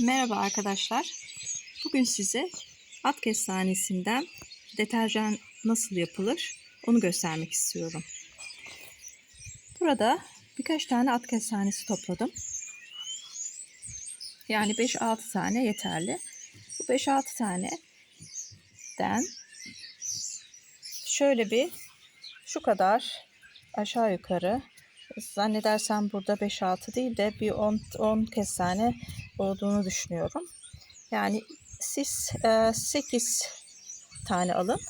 Merhaba arkadaşlar. Bugün size at kestanesinden deterjan nasıl yapılır onu göstermek istiyorum. Burada birkaç tane at kestanesi topladım. Yani 5-6 tane yeterli. Bu 5-6 taneden şöyle bir şu kadar aşağı yukarı zannedersem burada 5-6 değil de bir 10, 10 kestane olduğunu düşünüyorum. Yani siz e, 8 tane alın.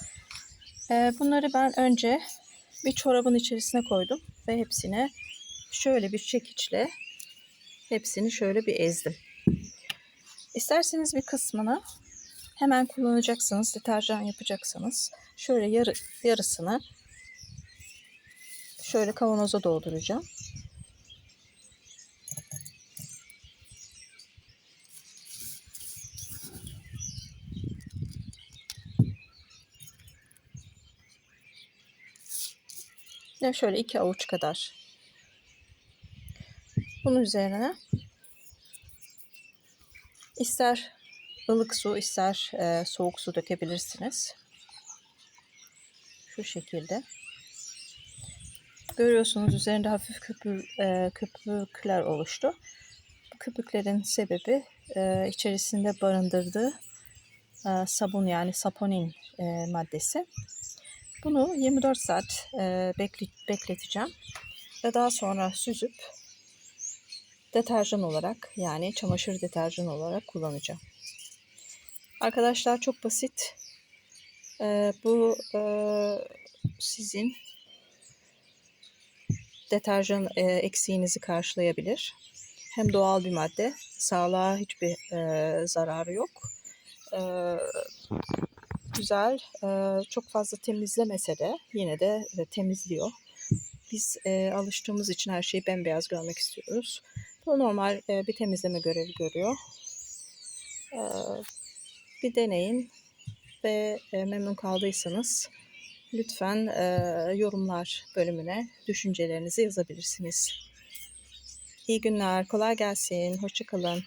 E, bunları ben önce bir çorabın içerisine koydum ve hepsine şöyle bir çekiçle hepsini şöyle bir ezdim. İsterseniz bir kısmını hemen kullanacaksınız, deterjan yapacaksanız şöyle yarı, yarısını şöyle kavanoza dolduracağım. Ve şöyle iki avuç kadar. Bunun üzerine ister ılık su ister e, soğuk su dökebilirsiniz. Şu şekilde. Görüyorsunuz üzerinde hafif köpür, e, köpükler oluştu. Bu köpüklerin sebebi e, içerisinde barındırdığı e, sabun yani saponin e, maddesi. Bunu 24 saat e, beklet, bekleteceğim ve daha sonra süzüp deterjan olarak yani çamaşır deterjanı olarak kullanacağım. Arkadaşlar çok basit. E, bu e, sizin deterjan e, eksiğinizi karşılayabilir. Hem doğal bir madde, sağlığa hiçbir e, zararı yok. E, güzel, e, çok fazla temizlemese de yine de e, temizliyor. Biz e, alıştığımız için her şeyi bembeyaz görmek istiyoruz. Bu normal e, bir temizleme görevi görüyor. E, bir deneyin ve e, memnun kaldıysanız lütfen e, yorumlar bölümüne düşüncelerinizi yazabilirsiniz. İyi günler, kolay gelsin, hoşçakalın.